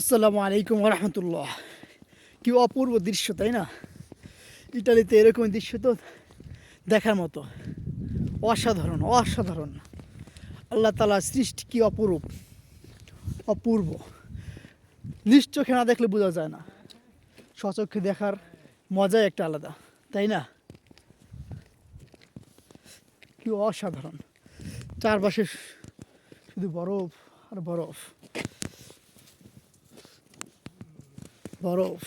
আসসালামু আলাইকুম রহমতুল্লাহ কি অপূর্ব দৃশ্য, তাই না? ইটালিতে এরকম দৃশ্য তো দেখার মতো। অসাধারণ অসাধারণ। আল্লাহ তালার সৃষ্টি কি অপরূপ, অপূর্ব। নিজ চোখে না দেখলে বোঝা যায় না। স্বচক্ষে দেখার মজাই একটা আলাদা, তাই না? কি অসাধারণ। চারপাশে শুধু বরফ আর বরফ। বরফ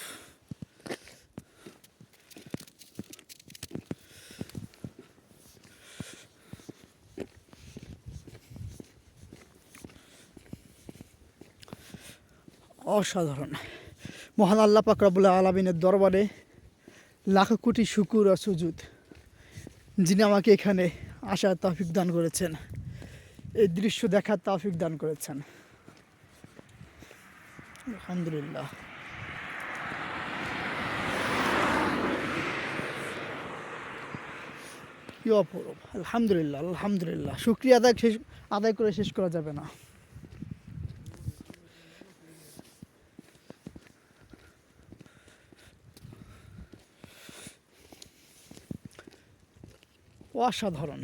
অসাধারণ। মহান আল্লাহ পাক আলমিনের দরবারে লাখ কোটি শুকুর আর সুজুদ। যিনি আমাকে এখানে আসার তৌফিক দান করেছেন, এই দৃশ্য দেখার তাফিক দান করেছেন। আলহামদুলিল্লাহ। কি অপরূপ? আলহামদুলিল্লাহ আলহামদুলিল্লাহ। শুক্রিয়া আদায় শেষ, আদায় করে শেষ করা যাবে না। অসাধারণ।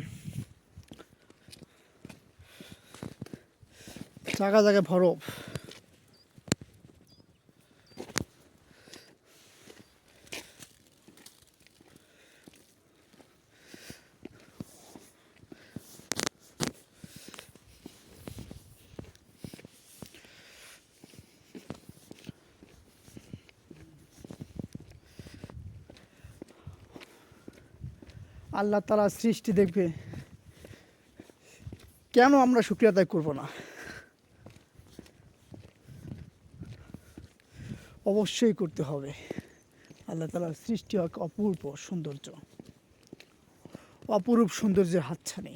জায়গা জায়গায় বরফ আল্লাহ তালা সৃষ্টি দেখবে। কেন আমরা শুক্রিয়া আদায় করব না? অবশ্যই করতে হবে। আল্লাহ তালার সৃষ্টি এক অপূর্ব সৌন্দর্য। অপরূপ সৌন্দর্যের হাতছানি।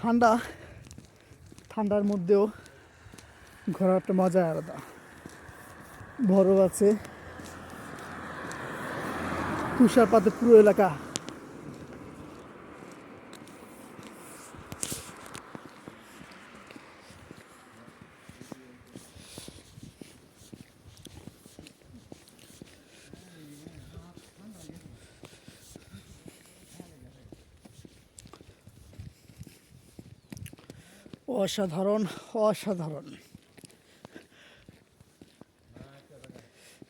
ঠান্ডা ঠান্ডার মধ্যেও ঘোরার একটা মজা আলাদা। বরফ আছে। তুষারপাতে পুরো এলাকা অসাধারণ অসাধারণ।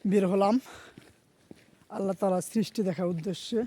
বের হলাম। আল্লাহ তালা সৃষ্টি দেখার উদ্দেশ্যে।